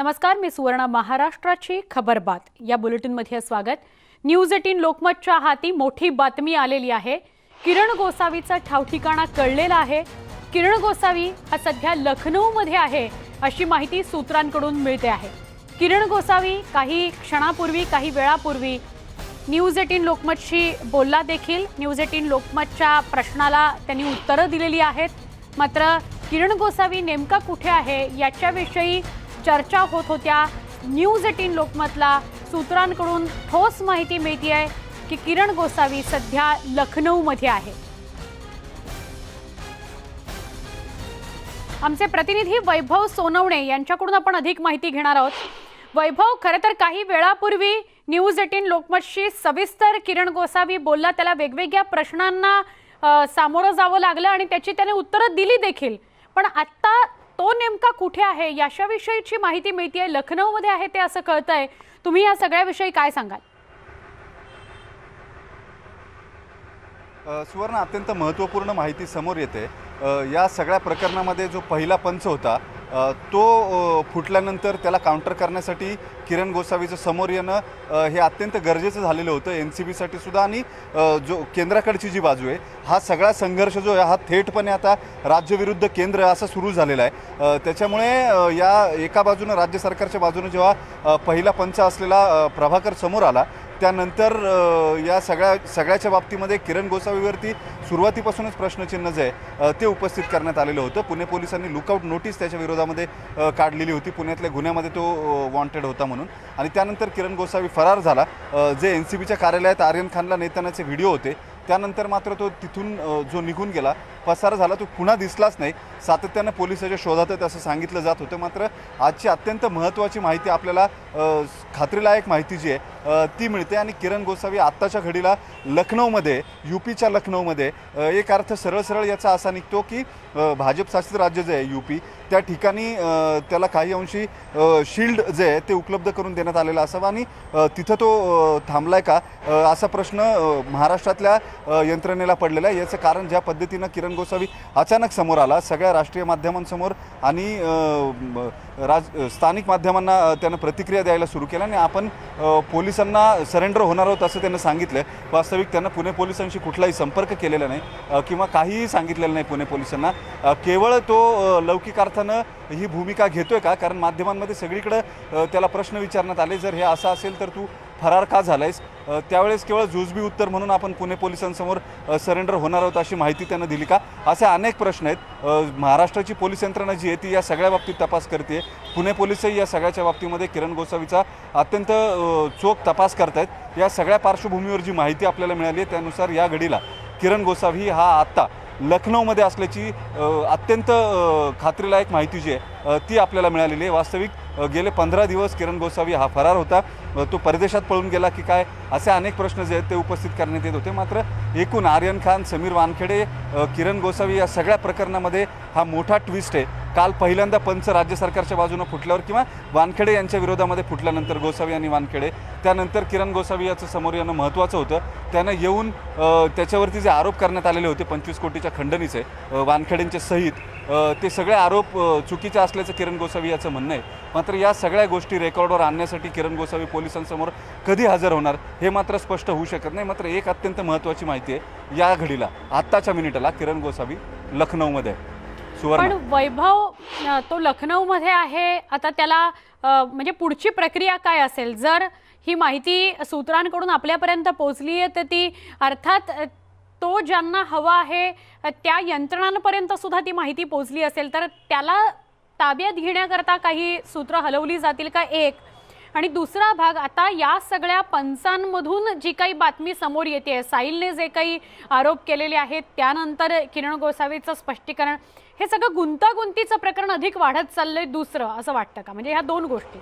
नमस्कार मी सुवर्ण महाराष्ट्राची खबरबात या बुलेटिनमध्ये स्वागत. न्यूज एटीन लोकमतच्या हाती मोठी बातमी आलेली आहे. किरण गोसावीचा ठावठिकाणा कळलेला आहे. किरण गोसावी हा सध्या लखनौमध्ये आहे अशी माहिती सूत्रांकडून मिळते आहे. किरण गोसावी काही क्षणापूर्वी काही वेळापूर्वी न्यूज एटीन लोकमतशी बोलला देखील. न्यूज एटीन लोकमतच्या प्रश्नाला त्यांनी उत्तरं दिलेली आहेत. मात्र किरण गोसावी नेमका कुठे आहे याच्याविषयी चर्चा होत होत्या. न्यूज एटीन लोकमतला सूत्रांकडून ठोस माहिती मिळते आहे की किरण गोसावी सध्या लखनौमध्ये आहे. आमचे प्रतिनिधी वैभव सोनवणे यांच्याकडून आपण अधिक माहिती घेणार आहोत. वैभव खरं तर काही वेळापूर्वी न्यूज एटीन लोकमतशी सविस्तर किरण गोसावी बोलला. त्याला वेगवेगळ्या प्रश्नांना सामोरं जावं लागलं आणि त्याची त्याने उत्तरं दिली देखील. पण आत्ता तो नेमका कुठे आहे? याच्याविषयीची माहिती मिळतीये. लखनौमध्ये आहे ते असं कळतंय. तुम्ही या सगळ्याविषयी काय सांगाल? सुवर्ण अत्यंत महत्त्वपूर्ण माहिती समोर येते. या सगळ्या प्रकरणामध्ये जो पहिला पंच होता तो फुटल्यानंतर त्याला काउंटर करण्यासाठी किरण गोसावीचं समोर येणं हे अत्यंत गरजेचं झालेलं होतं. एन सी बीसाठी सुद्धा आणि जो केंद्राकडची जी बाजू आहे हा सगळा संघर्ष जो आहे हा थेटपणे आता राज्यविरुद्ध केंद्र असा सुरू झालेला आहे. त्याच्यामुळे या एका बाजूनं राज्य सरकारच्या बाजूनं जेव्हा पहिला पंच असलेला प्रभाकर समोर आला त्यानंतर या सगळ्या सगळ्याच्या बाबतीमध्ये किरण गोसावीवरती सुरुवातीपासूनच प्रश्नचिन्ह जे आहे ते उपस्थित करण्यात आलेलं होतं. पुणे पोलिसांनी लुकआउट नोटीस त्याच्या विरोधामध्ये काढलेली होती. पुण्यातल्या गुन्ह्यामध्ये तो वॉन्टेड होता म्हणून. आणि त्यानंतर किरण गोसावी फरार झाला. जे एन सी बीच्या कार्यालयात आर्यन खानला नेतानाचे व्हिडिओ होते. त्यानंतर मात्र तो तिथून जो निघून गेला पसार झाला तो पुन्हा दिसलाच नाही. सातत्यानं पोलिसाच्या शोधात आहेत असं सांगितलं जात होतं. मात्र आजची अत्यंत महत्त्वाची माहिती आपल्याला खात्रीलायक माहिती जी आहे ती मिळते. आणि किरण गोसावी आत्ताच्या घडीला लखनौमध्ये यूपीच्या लखनौमध्ये एक अर्थ सरळ सरळ याचा असा निघतो की भाजप शासित राज्य जे आहे यूपी त्या ठिकाणी त्याला काही अंशी शिल्ड जे आहे ते उपलब्ध करून देण्यात आलेलं असावं. आणि तिथं तो थांबलाय का? असा प्रश्न महाराष्ट्रातल्या यंत्रणेला पडलेला आहे. याचं कारण ज्या पद्धतीनं किरण गोसावी अचानक समोर आला. सगळ्या राष्ट्रीय माध्यमांसमोर आणि राज स्थानिक माध्यमांना त्यानं प्रतिक्रिया द्यायला सुरू केल्या आणि आपण पोलिसांना सरेंडर होणार आहोत असं त्यांना सांगितलं. वास्तविक त्यांना पुणे पोलिसांशी कुठलाही संपर्क केलेला नाही किंवा काहीही सांगितलेलं नाही पुणे पोलिसांना. केवळ तो लौकिकार्थानं ही भूमिका घेतोय का? कारण माध्यमांमध्ये सगळीकडं त्याला प्रश्न विचारण्यात आले. जर हे असं असेल तर तू फरार का झालायस? त्यावेळेस केवळ जुजबी उत्तर म्हणून आपण पुणे पोलिसांसमोर सरेंडर होणार आहोत अशी माहिती त्यानं दिली का? असे अनेक प्रश्न आहेत. महाराष्ट्राची पोलीस यंत्रणा जी आहे ती या सगळ्या बाबतीत तपास करते. पुणे पोलिसही या सगळ्याच्या बाबतीमध्ये किरण गोसावीचा अत्यंत चोख तपास करतायत. या सगळ्या पार्श्वभूमीवर जी माहिती आपल्याला मिळाली आहे त्यानुसार या घडीला किरण गोसावी हा आत्ता लखनौमध्ये असल्याची अत्यंत खात्रीलायक माहिती जी आहे ती आपल्याला मिळालेली आहे. वास्तविक गेले पंधरा दिवस किरण गोसावी हा फरार होता. तो परदेशात पळून गेला की काय असे अनेक प्रश्न जे आहेत ते उपस्थित करण्यात येत होते. मात्र एकूण आर्यन खान समीर वानखेडे किरण गोसावी या सगळ्या प्रकरणामध्ये हा मोठा ट्विस्ट आहे. काल पहिल्यांदा पंच राज्य सरकारच्या बाजूनं फुटल्यावर किंवा वानखेडे यांच्या विरोधामध्ये फुटल्यानंतर गोसावी आणि वानखेडे त्यानंतर किरण गोसावी याचं समोर येणं महत्त्वाचं होतं. त्यानं येऊन त्याच्यावरती जे आरोप करण्यात आलेले होते पंचवीस कोटीच्या खंडणीचे वानखेडेंच्या सहित ते सगळे आरोप चुकीचे असल्याचं किरण गोसावी याचं म्हणणं आहे. मात्र या सगळ्या गोष्टी रेकॉर्डवर आणण्यासाठी किरण गोसावी पोलिसांसमोर कधी हजर होणार हे मात्र स्पष्ट होऊ शकत नाही. मात्र एक अत्यंत महत्त्वाची माहिती आहे या घडीला आत्ताच्या मिनिटाला किरण गोसावी लखनौमध्ये आहे. पण वैभव तो लखनौमध्ये आहे. आता त्याला म्हणजे पुढची प्रक्रिया काय असेल? जर ही माहिती सूत्रांकडून आपल्यापर्यंत पोहोचली आहे तर ती अर्थात तो ज्यांना हवा आहे त्या यंत्रणांपर्यंत सुद्धा ती माहिती पोहोचली असेल. तर त्याला ताब्यात घेण्याकरता काही सूत्र हलवली जातील का? एक. आणि दुसरा भाग आता या सगळ्या पंचांमधून जी काही बातमी समोर येते साहिलने जे काही आरोप केलेले आहेत त्यानंतर किरण गोसावीचं स्पष्टीकरण हे सगळं गुंतागुंतीचं प्रकरण अधिक वाढत चाललंय दुसरं असं वाटतं का? म्हणजे ह्या दोन गोष्टी.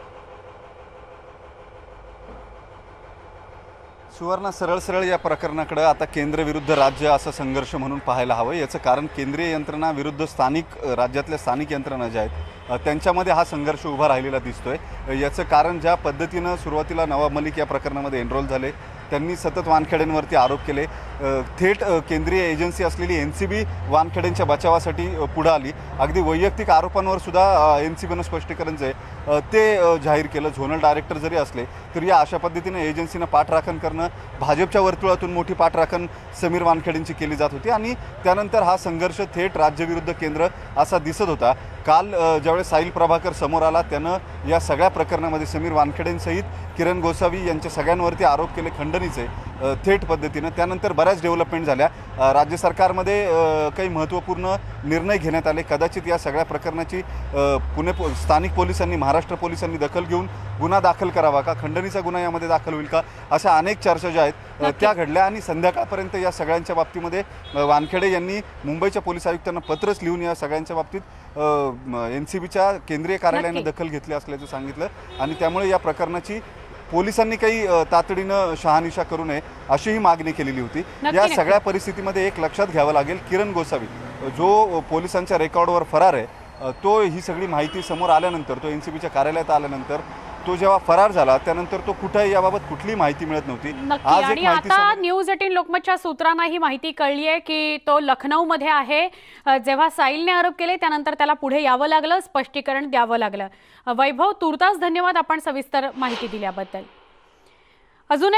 सुवर्ण सरळ सरळ या प्रकरणाकडं आता केंद्र विरुद्ध राज्य असा संघर्ष म्हणून पाहायला हवं. याचं कारण केंद्रीय यंत्रणा विरुद्ध स्थानिक राज्यातल्या स्थानिक यंत्रणा ज्या आहेत त्यांच्यामध्ये हा संघर्ष उभा राहिलेला दिसतोय. आहे याचं कारण ज्या पद्धतीनं सुरुवातीला नवाब मलिक या प्रकरणामध्ये एनरोल झाले त्यांनी सतत वानखेड्यांवरती आरोप केले. थेट केंद्रीय एजन्सी असलेली एन सी बी वानखेडेंच्या बचावासाठी पुढं आली. अगदी वैयक्तिक आरोपांवर सुद्धा एन सी बीनं स्पष्टीकरण जे आहे, ते जाहीर केलं. झोनल डायरेक्टर जरी असले तरी या अशा पद्धतीने एजन्सीनं पाठराखण करणं भाजपच्या वर्तुळातून मोठी पाठराखण समीर वानखेडेंची केली जात होती. आणि त्यानंतर हा संघर्ष थेट राज्यविरुद्ध केंद्र असा दिसत होता. काल ज्यावेळेस साहिल प्रभाकर समोर आला त्यानं या सगळ्या प्रकरणामध्ये समीर वानखेडेंसहित किरण गोसावी यांच्या सगळ्यांवरती आरोप केले खंडणीचे. थेट पद्धतीनं. त्यानंतर बऱ्याच डेव्हलपमेंट झाल्या. राज्य सरकारमध्ये काही महत्त्वपूर्ण निर्णय घेण्यात आले. कदाचित या सगळ्या प्रकरणाची पुणे पो स्थानिक पोलिसांनी महाराष्ट्र पोलिसांनी दखल घेऊन गुन्हा दाखल करावा का? खंडणीचा गुन्हा यामध्ये दाखल होईल का? अशा अनेक चर्चा ज्या आहेत. त्या घडल्या आणि संध्याकाळपर्यंत या सगळ्यांच्या बाबतीमध्ये वानखेडे यांनी मुंबईच्या पोलीस आयुक्तांना पत्रच लिहून या सगळ्यांच्या बाबतीत एन सी बीच्या केंद्रीय कार्यालयानं. दखल घेतली असल्याचं सांगितलं. आणि त्यामुळे या प्रकरणाची पोलिसांनी काही तातडीनं शहानिशा करू नये अशीही मागणी केलेली होती या. सगळ्या परिस्थितीमध्ये एक लक्षात घ्यावं लागेल किरण गोसावी जो पोलिसांच्या रेकॉर्डवर फरार आहे तो ही सगळी माहिती समोर आल्यानंतर तो एन सी बीच्या कार्यालयात आल्यानंतर तो जेव्हा फरार झाला त्यानंतर तो कुठेही याबाबत कुठलीही माहिती मिळत नव्हती. नक्की. आज एक आणि आता न्यूज एटीन लोकमतच्या सूत्रांना ही माहिती कळली आहे की तो लखनौमध्ये आहे. जेव्हा साईलने आरोप केले त्यानंतर त्याला पुढे यावं लागलं स्पष्टीकरण द्यावं लागलं. वैभव तुर्तास धन्यवाद आपण सविस्तर माहिती दिल्याबद्दल. अजून